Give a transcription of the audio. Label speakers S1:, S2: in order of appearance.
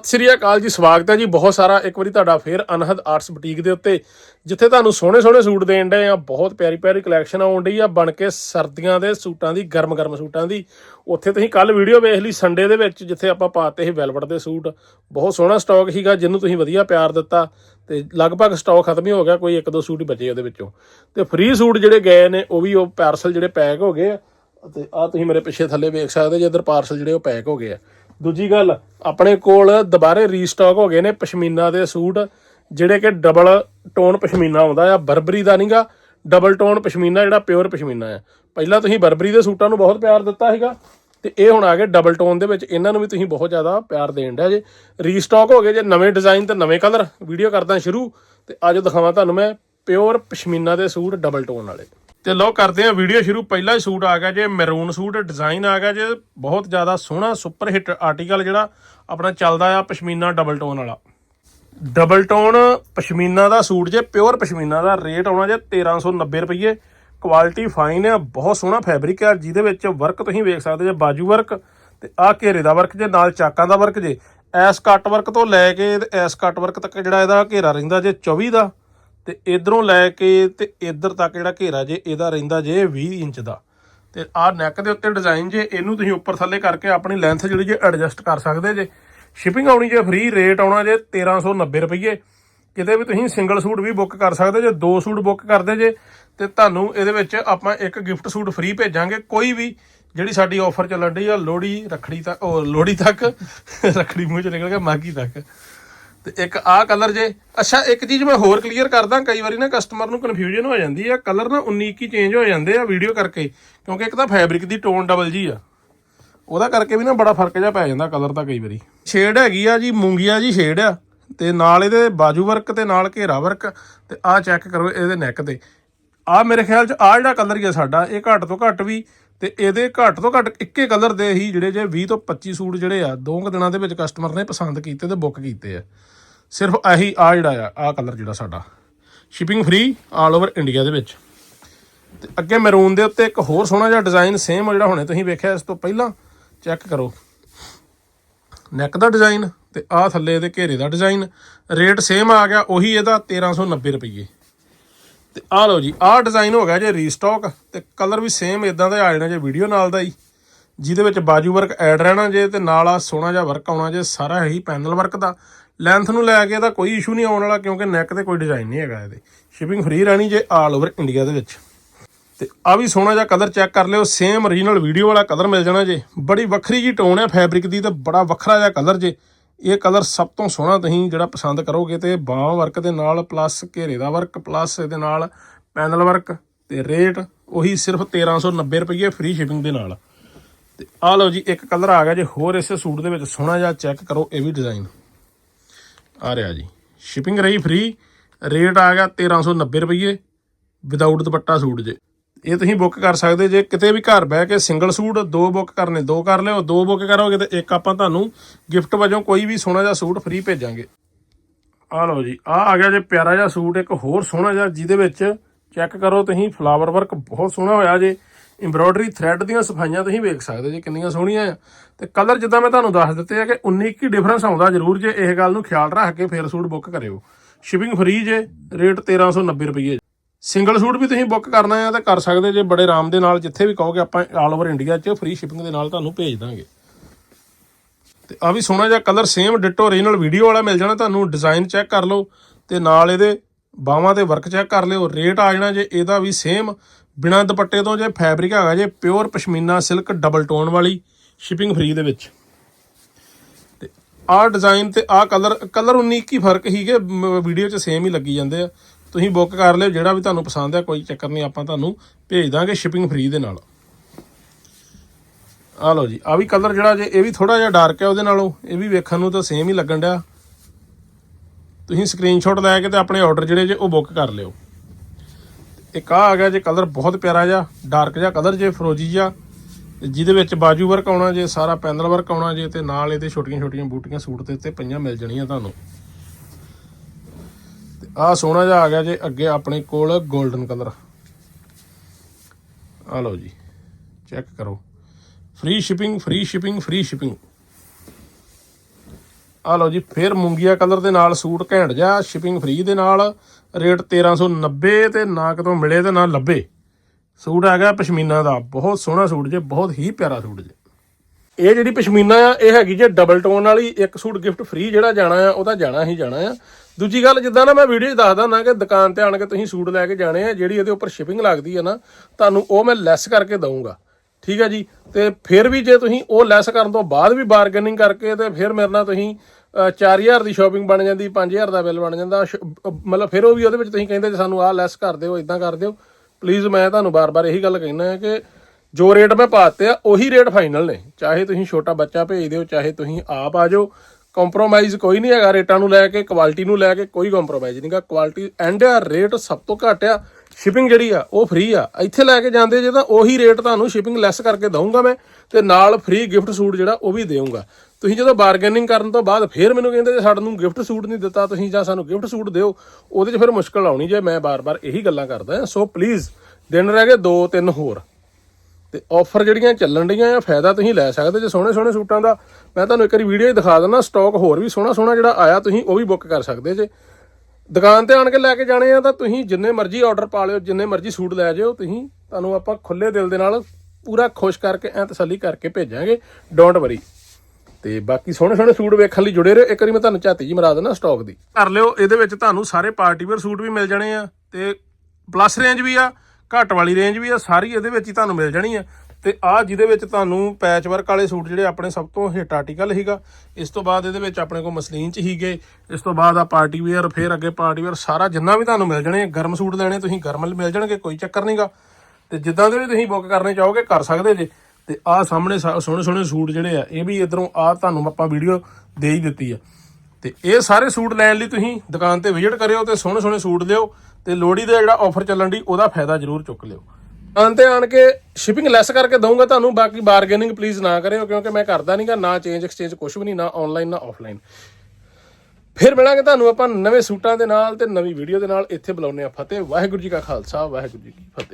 S1: ਸਤਿ ਸ੍ਰੀ ਅਕਾਲ ਜੀ, ਸਵਾਗਤ ਹੈ ਜੀ। ਬਹੁਤ ਸਾਰਾ ਇੱਕ ਵਾਰੀ ਤੁਹਾਡਾ ਫੇਰ ਅਨਹਦ ਆਰਟਸ ਬੁਟੀਕ ਦੇ ਉੱਤੇ, ਜਿੱਥੇ ਤੁਹਾਨੂੰ ਸੋਹਣੇ ਸੋਹਣੇ ਸੂਟ ਦੇਣ ਡਏ ਆ। ਬਹੁਤ ਪਿਆਰੀ ਪਿਆਰੀ ਕਲੈਕਸ਼ਨ ਆਉਣ ਡਈ ਆ, ਬਣ ਕੇ ਸਰਦੀਆਂ ਦੇ ਸੂਟਾਂ ਦੀ ਗਰਮ ਗਰਮ ਸੂਟਾਂ ਦੀ। ਉੱਥੇ ਤੁਸੀਂ ਕੱਲ ਵੀਡੀਓ ਵੇਖ ਲਈ ਸੰਡੇ ਦੇ ਵਿੱਚ, ਜਿੱਥੇ ਆਪਾਂ ਪਾਤੇ ਸੀ ਵੈਲਵਟ ਦੇ ਸੂਟ। ਬਹੁਤ ਸੋਹਣਾ ਸਟਾਕ ਸੀਗਾ, ਜਿਹਨੂੰ ਤੁਸੀਂ ਵਧੀਆ ਪਿਆਰ ਦਿੱਤਾ। ਤੇ ਲਗਭਗ ਸਟਾਕ ਖਤਮ ਹੀ ਹੋ ਗਿਆ, ਕੋਈ ਇੱਕ ਦੋ ਸੂਟ ਹੀ ਬਚੇ ਉਹਦੇ ਵਿੱਚੋਂ। ਤੇ ਫ੍ਰੀ ਸੂਟ ਜਿਹੜੇ ਗਏ ਨੇ, ਉਹ ਵੀ ਉਹ ਪਾਰਸਲ ਜਿਹੜੇ ਪੈਕ ਹੋ ਗਏ ਆ। ਤੇ ਆ ਤੁਸੀਂ ਮੇਰੇ ਪਿੱਛੇ ਥੱਲੇ ਵੇਖ ਸਕਦੇ ਜੇ, ਇਧਰ ਪਾਰਸਲ ਜਿਹੜੇ ਉਹ ਪੈਕ ਹੋ ਗਏ ਆ। ਦੂਜੀ ਗੱਲ, ਆਪਣੇ ਕੋਲ ਦੁਬਾਰੇ ਰੀਸਟਾਕ ਹੋ ਗਏ ਨੇ ਪਸ਼ਮੀਨਾ ਦੇ ਸੂਟ, ਜਿਹੜੇ ਕਿ ਡਬਲ ਟੋਨ ਪਸ਼ਮੀਨਾ ਆਉਂਦਾ ਆ, ਬਰਬਰੀ ਦਾ ਨਹੀਂਗਾ ਡਬਲ ਟੋਨ ਪਸ਼ਮੀਨਾ ਜਿਹੜਾ ਪਿਓਰ ਪਸ਼ਮੀਨਾ ਆ। ਪਹਿਲਾਂ ਤੁਸੀਂ ਬਰਬਰੀ ਦੇ ਸੂਟਾਂ ਨੂੰ ਬਹੁਤ ਪਿਆਰ ਦਿੱਤਾ ਸੀਗਾ, ਤੇ ਇਹ ਹੁਣ ਆ ਗਏ ਡਬਲ ਟੋਨ ਦੇ ਵਿੱਚ, ਇਹਨਾਂ ਨੂੰ ਵੀ ਤੁਸੀਂ ਬਹੁਤ ਜ਼ਿਆਦਾ ਪਿਆਰ ਦੇਣ ਡਿਆ ਜੇ। ਰੀਸਟਾਕ ਹੋ ਗਏ ਜੇ, ਨਵੇਂ ਡਿਜ਼ਾਈਨ ਤੇ ਨਵੇਂ ਕਲਰ ਵੀਡੀਓ ਕਰਦਾ ਸ਼ੁਰੂ, ਤੇ ਅੱਜ ਦਿਖਾਵਾਂ ਤੁਹਾਨੂੰ ਮੈਂ ਪਿਓਰ ਪਸ਼ਮੀਨਾ ਦੇ ਸੂਟ ਡਬਲ ਟੋਨ ਵਾਲੇ। ਤੇ ਲਓ ਕਰਦੇ ਆ ਵੀਡੀਓ ਸ਼ੁਰੂ। ਪਹਿਲਾ ਹੀ ਸੂਟ ਆ ਗਿਆ ਜੇ ਮੈਰੂਨ ਸੂਟ ਡਿਜ਼ਾਈਨ ਆ ਗਿਆ ਜੇ, ਬਹੁਤ ਜ਼ਿਆਦਾ ਸੋਹਣਾ ਸੁਪਰ ਹਿੱਟ ਆਰਟੀਕਲ ਜਿਹੜਾ ਆਪਣਾ ਚੱਲਦਾ ਆ ਪਸ਼ਮੀਨਾ ਡਬਲ ਟੋਨ ਵਾਲਾ। ਡਬਲ ਟੋਨ ਪਸ਼ਮੀਨਾ ਦਾ ਸੂਟ ਜੇ ਪਿਓਰ ਪਸ਼ਮੀਨਾ ਦਾ ਰੇਟ ਆਉਣਾ ਜੇ 1390 ਰੁਪਏ ਕੁਆਲਿਟੀ ਫਾਈਨ ਹੈ ਬਹੁਤ ਸੋਹਣਾ ਫੈਬਰਿਕ ਹੈ ਜਿਹਦੇ ਵਿੱਚ ਵਰਕ ਤੁਸੀਂ ਵੇਖ ਸਕਦੇ ਜੇ, ਬਾਜੂ ਵਰਕ ਤੇ ਆਹ ਘੇਰੇ ਦਾ ਵਰਕ ਜੇ, ਨਾਲ ਚਾਕਾਂ ਦਾ ਵਰਕ ਜੇ। ਐਸ ਕੱਟ ਵਰਕ ਤੋਂ ਲੈ ਕੇ ਤੇ ਐਸ ਕੱਟ ਵਰਕ ਤੱਕ ਜਿਹੜਾ ਇਹਦਾ ਘੇਰਾ ਰਹਿੰਦਾ ਜੇ 24 ਦਾ। ਤੇ ਇਧਰੋਂ ਲੈ ਕੇ ਤੇ ਇਧਰ ਤੱਕ ਜਿਹੜਾ ਘੇਰਾ ਜੇ, ਇਹਦਾ ਰਹਿੰਦਾ ਜੇ 20 ਇੰਚ ਦਾ। ਤੇ ਆਹ ਨੈਕ ਦੇ ਉੱਤੇ ਡਿਜ਼ਾਈਨ ਜੇ, ਇਹਨੂੰ ਤੁਸੀਂ ਉੱਪਰ ਥੱਲੇ ਕਰਕੇ ਆਪਣੀ ਲੈਂਥ ਜਿਹੜੀ ਜੇ ਐਡਜਸਟ ਕਰ ਸਕਦੇ ਜੇ। ਸ਼ਿਪਿੰਗ ਆਉਣੀ ਜੇ ਫ੍ਰੀ ਰੇਟ ਆਉਣਾ ਜੇ 1390 ਰੁਪਏ ਕਿਤੇ ਵੀ ਤੁਸੀਂ ਸਿੰਗਲ ਸੂਟ ਵੀ ਬੁੱਕ ਕਰ ਸਕਦੇ ਜੇ, ਦੋ ਸੂਟ ਬੁੱਕ ਕਰਦੇ ਜੇ। ਤੇ ਤੁਹਾਨੂੰ ਇਹਦੇ ਵਿੱਚ ਆਪਾਂ ਇੱਕ ਗਿਫਟ ਸੂਟ ਫ੍ਰੀ ਭੇਜਾਂਗੇ। ਕੋਈ ਵੀ ਜਿਹੜੀ ਸਾਡੀ ਆਫਰ ਚੱਲਣ ਡਈ ਆ, ਲੋਹੜੀ, ਰੱਖੜੀ ਤੱਕ, ਉਹ ਲੋਹੜੀ ਤੱਕ, ਰੱਖੜੀ ਮੂੰਹ ਚ ਨਿਕਲ ਗਿਆ ਮਾਗੀ ਤੱਕ। ਤੇ ਇੱਕ ਆਹ ਕਲਰ ਜੇ। ਅੱਛਾ, ਇੱਕ ਚੀਜ਼ ਮੈਂ ਹੋਰ ਕਲੀਅਰ ਕਰਦਾ, ਕਈ ਵਾਰੀ ਨਾ ਕਸਟਮਰ ਨੂੰ ਕਨਫਿਊਜ਼ਨ ਹੋ ਜਾਂਦੀ ਆ। ਕਲਰ ਨਾ 19 21 ਚੇਂਜ ਹੋ ਜਾਂਦੇ ਆ ਵੀਡੀਓ ਕਰਕੇ, ਕਿਉਂਕਿ ਇੱਕ ਤਾਂ ਫੈਬਰਿਕ ਦੀ ਟੋਨ ਡਬਲ ਜੀ ਆ। ਉਹਦਾ ਕਰਕੇ ਵੀ ਨਾ ਬੜਾ ਫ਼ਰਕ ਜਿਹਾ ਪੈ ਜਾਂਦਾ ਕਲਰ ਦਾ ਕਈ ਵਾਰੀ। ਸ਼ੇਡ ਹੈਗੀ ਆ ਜੀ, ਮੂੰਗੀਆ ਜੀ ਸ਼ੇਡ ਆ। ਤੇ ਨਾਲ ਇਹਦੇ ਬਾਜੂ ਵਰਕ ਤੇ ਨਾਲ ਘੇਰਾ ਵਰਕ ਤੇ ਆਹ ਚੈੱਕ ਕਰੋ ਇਹਦੇ ਨੈਕ ਤੇ। ਆ ਮੇਰੇ ਖਿਆਲ ਚ ਆ ਜਿਹੜਾ ਕਲਰ ਹੀ ਆ ਸਾਡਾ, ਇਹ ਘੱਟ ਤੋਂ ਘੱਟ ਵੀ, ਤੇ ਇਹਦੇ ਘੱਟ ਤੋਂ ਘੱਟ ਇੱਕੇ ਕਲਰ ਦੇ ਹੀ ਜਿਹੜੇ ਜੇ 20 ਤੋਂ 25 ਸੂਟ ਜਿਹੜੇ ਆ, ਦੋ ਕੁ ਦਿਨਾਂ ਦੇ ਵਿੱਚ ਕਸਟਮਰ ਨੇ ਪਸੰਦ ਕੀਤੇ ਤੇ ਬੁੱਕ ਕੀਤੇ ਆ। ਸਿਰਫ ਇਹੀ ਆ ਜਿਹੜਾ ਆ ਆ ਕਲਰ ਜਿਹੜਾ ਸਾਡਾ। Shipping free all over India ਦੇ ਵਿੱਚ। ਤੇ ਅੱਗੇ ਮੈਰੂਨ ਦੇ ਉੱਤੇ ਇੱਕ ਹੋਰ ਸੋਹਣਾ ਜਿਹਾ ਡਿਜ਼ਾਈਨ ਸੇਮ ਜਿਹੜਾ ਹੁਣੇ ਤੁਸੀਂ ਵੇਖਿਆ, ਇਸ ਤੋਂ ਪਹਿਲਾਂ ਚੈੱਕ ਕਰੋ। ਨੈਕ ਦਾ ਡਿਜ਼ਾਈਨ ਤੇ ਆਹ ਥੱਲੇ ਇਹਦੇ ਘੇਰੇ ਦਾ ਡਿਜ਼ਾਈਨ ਰੇਟ ਸੇਮ ਆ ਗਿਆ, ਉਹੀ ਇਹਦਾ 1390 ਰੁਪਏ ਤੇ ਆ ਲਓ ਜੀ, ਆਹ ਡਿਜ਼ਾਈਨ ਹੋ ਗਿਆ ਜੇ ਰੀਸਟਾਕ ਤੇ ਕਲਰ ਵੀ ਸੇਮ ਇਦਾਂ ਦਾ ਆ ਜਾਣਾ ਜੇ ਵੀਡੀਓ ਨਾਲ ਦਾ ਹੀ। ਜਿਹਦੇ ਵਿੱਚ ਬਾਜੂ ਵਰਕ ਐਡ ਰਹਿਣਾ ਜੇ ਤੇ ਨਾਲ ਆ ਸੋਹਣਾ ਜਿਹਾ ਵਰਕ ਆਉਣਾ ਜੇ, ਸਾਰਾ ਇਹੀ ਪੈਨਲ ਵਰਕ ਦਾ। ਲੈਂਥ ਨੂੰ ਲੈ ਕੇ ਇਹਦਾ ਕੋਈ ਇਸ਼ੂ ਨਹੀਂ ਆਉਣ ਵਾਲਾ ਕਿਉਂਕਿ ਨੈਕ ਤੇ ਕੋਈ ਡਿਜ਼ਾਈਨ ਨਹੀਂ ਹੈਗਾ ਇਹਦੇ। ਸ਼ਿਪਿੰਗ ਫ੍ਰੀ ਰਹਿਣੀ ਜੇ ਆਲ ਓਵਰ ਇੰਡੀਆ ਦੇ ਵਿੱਚ। ਤੇ ਆ ਵੀ ਸੋਹਣਾ ਜਿਹਾ ਕਲਰ ਚੈੱਕ ਕਰ ਲਿਓ ਸੇਮ ਓਰੀਜਨਲ ਵੀਡੀਓ ਵਾਲਾ ਕਲਰ ਮਿਲ ਜਾਣਾ ਜੇ। ਬੜੀ ਵੱਖਰੀ ਜੀ ਟੋਨ ਹੈ ਫੈਬਰਿਕ ਦੀ ਤੇ ਬੜਾ ਵੱਖਰਾ ਜਿਹਾ ਕਲਰ ਜੇ। ਇਹ ਕਲਰ ਸਭ ਤੋਂ ਸੋਹਣਾ ਤੁਸੀਂ ਜਿਹੜਾ ਪਸੰਦ ਕਰੋਗੇ ਤੇ ਬਾਹਾਂ ਵਰਕ ਦੇ ਨਾਲ ਪਲੱਸ ਘੇਰੇ ਦਾ ਵਰਕ ਪਲੱਸ ਇਹਦੇ ਨਾਲ ਪੈਨਲ ਵਰਕ ਤੇ ਰੇਟ ਉਹੀ ਸਿਰਫ 1390 ਰੁਪਏ ਫ੍ਰੀ ਸ਼ਿਪਿੰਗ ਦੇ ਨਾਲ। ਤੇ ਆ ਲਓ ਜੀ, ਇੱਕ ਕਲਰ ਆ ਗਿਆ ਜੇ, ਹੋਰ ਇਸੇ ਸੂਟ ਦੇ ਵਿੱਚ ਸੋਹਣਾ ਜਿਹਾ ਚੈੱਕ ਕਰੋ, ਇਹ ਵੀ ਡਿਜ਼ਾਈਨ ਆ ਰਿਹਾ ਜੀ। ਸ਼ਿਪਿੰਗ ਰਹੀ ਫ੍ਰੀ ਰੇਟ ਆ ਗਿਆ 1390 ਰੁਪਏ ਵਿਦਆਊਟ ਦੁਪੱਟਾ ਸੂਟ ਜੇ। ਇਹ ਤੁਸੀਂ ਬੁੱਕ ਕਰ ਸਕਦੇ ਜੇ ਕਿਤੇ ਵੀ ਘਰ ਬਹਿ ਕੇ ਸਿੰਗਲ ਸੂਟ ਦੋ ਬੁੱਕ ਕਰਨੇ, ਦੋ ਕਰ ਲਿਓ, ਦੋ ਬੁੱਕ ਕਰੋਗੇ ਤੇ ਇੱਕ ਆਪਾਂ ਤੁਹਾਨੂੰ ਗਿਫਟ ਵਜੋਂ ਕੋਈ ਵੀ ਸੋਹਣਾ ਜਿਹਾ ਸੂਟ ਫ੍ਰੀ ਭੇਜਾਂਗੇ। ਆ ਲਓ ਜੀ ਆ ਆ ਗਿਆ ਜੇ ਪਿਆਰਾ ਜਿਹਾ ਸੂਟ, ਇੱਕ ਹੋਰ ਸੋਹਣਾ ਜਿਹਾ, ਜਿਹਦੇ ਵਿੱਚ ਚੈੱਕ ਕਰੋ ਤੁਸੀਂ ਫਲਾਵਰ ਵਰਕ ਬਹੁਤ ਸੋਹਣਾ ਹੋਇਆ ਜੇ। ਐਮਬ੍ਰੋਇਡਰੀ ਥ੍ਰੈਡ ਦੀਆਂ ਸਫਾਈਆਂ ਤੁਸੀਂ ਵੇਖ ਸਕਦੇ ਜੇ ਕਿੰਨੀਆਂ ਸੋਹਣੀਆਂ ਆ। ਤੇ ਕਲਰ ਜਿੱਦਾਂ ਮੈਂ ਤੁਹਾਨੂੰ ਦੱਸ ਦਿੱਤੇ ਆ ਕਿ 19 ਕੀ ਡਿਫਰੈਂਸ ਆਉਂਦਾ ਜ਼ਰੂਰ ਜੇ ਇਹ ਗੱਲ ਨੂੰ ਖਿਆਲ ਰੱਖ ਕੇ ਫੇਰ ਸੂਟ ਬੁੱਕ ਕਰਿਓ। ਸ਼ਿਪਿੰਗ ਫ੍ਰੀ ਜੇ ਰੇਟ 1390 ਰੁਪਏ ਸਿੰਗਲ ਸੂਟ ਵੀ ਤੁਸੀਂ ਬੁੱਕ ਕਰਨਾ ਆ ਤਾਂ ਕਰ ਸਕਦੇ ਜੇ ਬੜੇ ਆਰਾਮ ਦੇ ਨਾਲ ਜਿੱਥੇ ਵੀ ਕਹੋਗੇ ਆਪਾਂ ਆਲ ਓਵਰ ਇੰਡੀਆ 'ਚ ਫ੍ਰੀ ਸ਼ਿਪਿੰਗ ਦੇ ਨਾਲ ਤੁਹਾਨੂੰ ਭੇਜ ਦਾਂਗੇ। ਤੇ ਆ ਵੀ ਸੋਹਣਾ ਜਿਹਾ colour same ditto original video ਵਾਲਾ ਮਿਲ ਜਾਣਾ ਤੁਹਾਨੂੰ ਡਿਜ਼ਾਈਨ ਚੈੱਕ ਕਰ ਲਓ ਤੇ ਨਾਲ ਇਹਦੇ ਬਾਹਾਂ ਤੇ ਵਰਕ ਚੈੱਕ ਕਰ ਲਿਓ। ਰੇਟ ਆ ਜਾਣਾ ਜੇ ਇਹਦਾ ਵੀ ਸੇਮ ਬਿਨਾਂ ਦੁਪੱਟੇ ਤੋਂ ਜੇ ਫੈਬਰਿਕ ਹੈਗਾ ਜੇ pure pashmina silk double tone ਵਾਲੀ ਸ਼ਿਪਿੰਗ ਫ੍ਰੀ ਦੇ ਵਿੱਚ। ਤੇ ਆਹ ਡਿਜ਼ਾਈਨ ਤੇ ਆਹ ਕਲਰ ਕਲਰ 19 ਕੀ ਫ਼ਰਕ ਹੀਗੇ ਵੀਡੀਓ 'ਚ ਸੇਮ ਹੀ ਲੱਗੀ ਜਾਂਦੇ ਆ। ਤੁਸੀਂ ਬੁੱਕ ਕਰ ਲਿਓ, ਜਿਹੜਾ ਵੀ ਤੁਹਾਨੂੰ ਪਸੰਦ ਆ, ਕੋਈ ਚੱਕਰ ਨਹੀਂ, ਆਪਾਂ ਤੁਹਾਨੂੰ ਭੇਜ ਦਾਂਗੇ ਸ਼ਿਪਿੰਗ ਫ੍ਰੀ ਦੇ ਨਾਲ। ਆ ਲਓ ਜੀ ਆ ਵੀ ਕਲਰ ਜਿਹੜਾ ਜੇ, ਇਹ ਵੀ ਥੋੜਾ ਜਿਹਾ ਡਾਰਕ ਹੈ ਉਹਦੇ ਨਾਲੋਂ, ਇਹ ਵੀ ਵੇਖਣ ਨੂੰ ਤਾਂ ਸੇਮ ਹੀ ਲੱਗਣ ਡਿਆ। ਤੁਸੀਂ ਸਕਰੀਨਸ਼ਾਟ ਲੈ ਕੇ ਤੇ ਆਪਣੇ ਆਰਡਰ ਜਿਹੜੇ ਜੇ ਉਹ ਬੁੱਕ ਕਰ ਲਿਓ। ਇੱਕ ਆ ਆ ਗਿਆ ਜੇ ਕਲਰ ਬਹੁਤ ਪਿਆਰਾ ਜਿਹਾ ਡਾਰਕ ਜਿਹਾ ਕਲਰ ਜੇ, ਫਰੋਜੀ ਜਿਹਾ ਜਿਹਦੇ ਵਿੱਚ ਬਾਜੂ ਵਰਕ ਆਉਣਾ ਜੇ, ਸਾਰਾ ਪੈਨਲ ਵਰਕ ਆਉਣਾ ਜੇ, ਤੇ ਨਾਲ ਇਹਦੇ ਛੋਟੀਆਂ ਛੋਟੀਆਂ ਬੂਟੀਆਂ ਸੂਟ ਦੇ ਉੱਤੇ ਪਈਆਂ ਮਿਲ ਜਾਣੀਆਂ ਤੁਹਾਨੂੰ। ਤੇ ਆਹ ਸੋਹਣਾ ਜਿਹਾ ਆ ਗਿਆ ਜੇ, ਅੱਗੇ ਆਪਣੇ ਕੋਲ 골ਡਨ ਕਲਰ ਆ ਲਓ ਜੀ ਚੈੱਕ ਕਰੋ। Free shipping free shipping free shipping ਆ ਲਓ ਜੀ, ਫਿਰ ਮੂੰਗੀਆ ਕਲਰ ਦੇ ਨਾਲ ਸੂਟ ਘੈਂਟ ਜਾ ਸ਼ਿਪਿੰਗ ਫ੍ਰੀ ਦੇ ਨਾਲ। ਰੇਟ 1390 ਤੇ ਨਾ ਕਿਤੋਂ ਮਿਲੇ ਤੇ ਨਾ ਲੱਭੇ। ਸੂਟ ਹੈਗਾ ਪਸ਼ਮੀਨਾ ਦਾ, ਬਹੁਤ ਸੋਹਣਾ ਸੂਟ ਜੇ, ਬਹੁਤ ਹੀ ਪਿਆਰਾ ਸੂਟ ਜੇ। ਇਹ ਜਿਹੜੀ ਪਸ਼ਮੀਨਾ ਆ, ਇਹ ਹੈਗੀ ਜੇ ਡਬਲ ਟੋਨ ਵਾਲੀ, ਇੱਕ ਸੂਟ ਗਿਫਟ ਫ੍ਰੀ ਜਿਹੜਾ ਜਾਣਾ ਆ ਉਹਦਾ ਜਾਣਾ ਹੀ ਜਾਣਾ ਆ। ਦੂਜੀ ਗੱਲ, ਜਿੱਦਾਂ ਨਾ ਮੈਂ ਵੀਡੀਓ 'ਚ ਦੱਸਦਾ ਨਾ ਕਿ ਦੁਕਾਨ ਤੇ ਆਣ ਕੇ ਤੁਸੀਂ ਸੂਟ ਲੈ ਕੇ ਜਾਣੇ ਆ, ਜਿਹੜੀ ਇਹਦੇ ਉੱਪਰ ਸ਼ਿਪਿੰਗ ਲੱਗਦੀ ਹੈ ਨਾ, ਤੁਹਾਨੂੰ ਉਹ ਮੈਂ ਲੈਸ ਕਰਕੇ ਦਊਂਗਾ। ਠੀਕ ਹੈ ਜੀ? ਤੇ ਫਿਰ ਵੀ ਜੇ ਤੁਸੀਂ ਉਹ ਲੈਸ ਕਰਨ ਤੋਂ ਬਾਅਦ ਵੀ ਬਾਰਗੇਨਿੰਗ ਕਰਕੇ ਤੇ ਫਿਰ ਮੇਰੇ ਨਾਲ ਤੁਸੀਂ ਅ, 4000 ਦੀ ਸ਼ਾਪਿੰਗ ਬਣ ਜਾਂਦੀ 5000 ਦਾ ਬਿੱਲ ਬਣ ਜਾਂਦਾ ਸ਼- ਮਤਲਬ ਫਿਰ ਉਹ ਵੀ ਉਹਦੇ ਵਿੱਚ ਤੁਸੀਂ ਕਹਿੰਦੇ ਜੇ ਸਾਨੂੰ ਆਹ ਲੈਸ ਕਰ ਦਿਓ ਇਦਾਂ ਕਰ ਦਿਓ। ਪਲੀਜ਼ ਮੈਂ ਤੁਹਾਨੂੰ ਬਾਰ-ਬਾਰ ਇਹੀ ਗੱਲ ਕਹਿਣਾ ਹੈ ਕਿ ਜੋ ਰੇਟ ਮੈਂ ਪਾਤੇ ਆ ਉਹੀ ਰੇਟ ਫਾਈਨਲ ਨੇ। ਚਾਹੇ ਤੁਸੀਂ ਛੋਟਾ ਬੱਚਾ ਭੇਜ ਦਿਓ ਚਾਹੇ ਤੁਸੀਂ ਆਪ ਆ ਜਾਓ। ਕੰਪਰੋਮਾਈਜ਼ ਕੋਈ ਨਹੀਂ ਹੈਗਾ ਰੇਟਾਂ ਨੂੰ ਲੈ ਕੇ ਕੁਆਲਿਟੀ ਨੂੰ ਲੈ ਕੇ ਕੋਈ ਕੰਪਰੋਮਾਈਜ਼ ਨਹੀਂਗਾ ਕੁਆਲਿਟੀ ਐਂਡ ਆ ਰੇਟ ਸਭ ਤੋਂ ਘੱਟ ਆ। ਸ਼ਿਪਿੰਗ ਜਿਹੜੀ ਆ, ਉਹ ਫ੍ਰੀ ਆ। ਇੱਥੇ ਲੈ ਕੇ ਜਾਂਦੇ ਜੇ ਤਾਂ ਉਹੀ ਰੇਟ ਤੁਹਾਨੂੰ ਸ਼ਿਪਿੰਗ ਲੈਸ ਕਰਕੇ ਦਊਂਗਾ ਮੈਂ ਤੇ ਨਾਲ ਫ੍ਰੀ ਗਿਫਟ ਸੂਟ ਜਿਹੜਾ ਉਹ ਵੀ ਦੇਊਂਗਾ। ਤੁਸੀਂ ਜਦੋਂ ਬਾਰਗੇਨਿੰਗ ਕਰਨ ਤੋਂ ਬਾਅਦ ਫੇਰ ਮੈਨੂੰ ਕਹਿੰਦੇ ਜੇ ਸਾਨੂੰ ਗਿਫਟ ਸੂਟ ਨਹੀਂ ਦਿੱਤਾ, ਤੁਸੀਂ ਜਾਂ ਸਾਨੂੰ ਗਿਫਟ ਸੂਟ ਦਿਓ, ਉਹਦੇ 'ਚ ਫਿਰ ਮੁਸ਼ਕਲ ਆਉਣੀ ਜੇ ਮੈਂ ਬਾਰ-ਬਾਰ ਇਹੀ ਗੱਲਾਂ ਕਰਦਾ ਸੋ ਪਲੀਜ਼ ਦਿਨ ਰਹਿ ਗਏ ਦੋ, ਤਿੰਨ ਹੋਰ। ਤੇ ਆਫਰ ਜਿਹੜੀਆਂ ਚੱਲਣ ਡੀਆਂ ਆ, ਫਾਇਦਾ ਤੁਸੀਂ ਲੈ ਸਕਦੇ ਜੇ ਸੋਹਣੇ ਸੋਹਣੇ ਸੂਟਾਂ ਦਾ। ਮੈਂ ਤੁਹਾਨੂੰ ਇੱਕ ਵਾਰੀ ਵੀਡੀਓ ਹੀ ਦਿਖਾ ਦਿੰਦਾ ਸਟਾਕ ਹੋਰ ਵੀ ਸੋਹਣਾ ਸੋਹਣਾ ਜਿਹੜਾ ਆਇਆ, ਤੁਸੀਂ ਉਹ ਵੀ ਬੁੱਕ ਕਰ ਸਕਦੇ ਜੇ। ਦੁਕਾਨ ਤੇ ਆਣ ਕੇ ਲੈ ਕੇ ਜਾਣੇ ਆ ਤਾਂ ਤੁਸੀਂ ਜਿੰਨੇ ਮਰਜ਼ੀ ਆਰਡਰ ਪਾ ਲਿਓ, ਜਿੰਨੇ ਮਰਜ਼ੀ ਸੂਟ ਲੈ ਜਾਓ ਤੁਸੀਂ ਤੁਹਾਨੂੰ ਆਪਾਂ ਖੁੱਲੇ ਦਿਲ ਦੇ ਨਾਲ ਪੂਰਾ ਖੁਸ਼ ਕਰਕੇ, ਐ ਤਸੱਲੀ ਕਰਕੇ ਭੇਜਾਂਗੇ। ਡੋਂਟ ਵਰੀ ਤੇ ਬਾਕੀ ਸੋਹਣੇ ਸੋਹਣੇ ਸੂਟ ਵੇਖਣ ਲਈ ਜੁੜੇ ਰਹੋ। ਇੱਕ ਵਾਰੀ ਮੈਂ ਤੁਹਾਨੂੰ ਝਾਤੀ ਜੀ ਮਰਾ ਦਿੰਦਾ ਸਟਾਕ ਦੀ। ਕਰ ਲਿਓ, ਇਹਦੇ ਵਿੱਚ ਤੁਹਾਨੂੰ ਸਾਰੇ ਪਾਰਟੀ ਵੇਅਰ ਸੂਟ ਵੀ ਮਿਲ ਜਾਣੇ ਆ ਤੇ ਪਲੱਸ ਰੇਂਜ ਵੀ ਆ, ਘੱਟ ਵਾਲੀ ਰੇਂਜ ਵੀ ਆ, ਸਾਰੀ ਇਹਦੇ ਵਿੱਚ ਹੀ ਤੁਹਾਨੂੰ ਮਿਲ ਜਾਣੀ ਆ। ਤੇ ਆ ਜਿਹਦੇ ਵਿੱਚ ਤੁਹਾਨੂੰ ਪੈਚ ਵਰਕ ਵਾਲੇ ਸੂਟ ਜਿਹੜੇ ਆਪਣੇ ਸਭ ਤੋਂ ਹਿੱਟ ਆਰਟੀਕਲ ਹੀਗਾ ਇਸ ਤੋਂ ਬਾਅਦ ਇਹਦੇ ਵਿੱਚ ਆਪਣੇ ਕੋਲ ਮਸਲੀਨ ਚ ਹੀਗੇ ਇਸ ਤੋਂ ਬਾਅਦ ਆ ਪਾਰਟੀ ਵੇਅਰ ਫਿਰ ਅੱਗੇ ਪਾਰਟੀ ਵੇਅਰ ਸਾਰਾ ਜਿੰਨਾ ਵੀ ਤੁਹਾਨੂੰ ਮਿਲ ਜਾਣੇ ਗਰਮ ਸੂਟ ਲੈਣੇ, ਤੁਸੀਂ ਗਰਮ ਮਿਲ ਜਾਣਗੇ, ਕੋਈ ਚੱਕਰ ਨਹੀਂਗਾ ਤੇ ਜਿੱਦਾਂ ਦੇ ਵੀ ਤੁਸੀਂ ਬੁੱਕ ਕਰਨੇ ਚਾਹੋਗੇ, ਕਰ ਸਕਦੇ ਜੇ। ਤੇ ਆਹ ਸਾਹਮਣੇ ਸਾ- ਸੋਹਣੇ ਸੋਹਣੇ ਸੂਟ ਜਿਹੜੇ ਆ, ਇਹ ਵੀ ਇਧਰੋਂ ਆ ਤੁਹਾਨੂੰ ਆਪਾਂ ਵੀਡੀਓ ਦੇ ਹੀ ਦਿੱਤੀ ਆ। ਤੇ ਇਹ ਸਾਰੇ ਸੂਟ ਲੈਣ ਲਈ ਤੁਸੀਂ ਦੁਕਾਨ ਤੇ ਵਿਜ਼ਿਟ ਕਰਿਓ ਤੇ ਸੋਹਣੇ ਸੋਹਣੇ ਸੂਟ ਲਿਓ ਤੇ ਲੋਹੜੀ ਦਾ ਜਿਹੜਾ ਆਫਰ ਚੱਲਣ ਦੀ ਉਹਦਾ ਫਾਇਦਾ ਜ਼ਰੂਰ ਚੁੱਕ ਲਿਓ। ਦੁਕਾਨ ਤੇ ਆਣ ਕੇ ਸ਼ਿਪਿੰਗ ਲੈਸ ਕਰਕੇ ਦਊਂਗਾ ਤੁਹਾਨੂੰ, ਬਾਕੀ ਬਾਰਗੇਨਿੰਗ ਪਲੀਜ਼ ਨਾ ਕਰਿਓ, ਕਿਉਂਕਿ ਮੈਂ ਕਰਦਾ ਨਹੀਂਗਾ ਨਾ ਚੇਂਜ ਐਕਸਚੇਂਜ ਕੁਝ ਵੀ ਨਹੀਂ, ਨਾ ਆਨਲਾਈਨ ਨਾ ਆਫਲਾਈਨ ਫਿਰ ਮਿਲਾਂਗੇ ਤੁਹਾਨੂੰ ਆਪਾਂ ਨਵੇਂ ਸੂਟਾਂ ਦੇ ਨਾਲ ਤੇ ਨਵੀਂ ਵੀਡੀਓ ਦੇ ਨਾਲ। ਇੱਥੇ ਬੁਲਾਉਂਦੇ ਆ ਫਤਿਹ। ਵਾਹਿਗੁਰੂ ਜੀ ਕਾ ਖਾਲਸਾ, ਵਾਹਿਗੁਰੂ ਜੀ ਕੀ ਫਤਿਹ।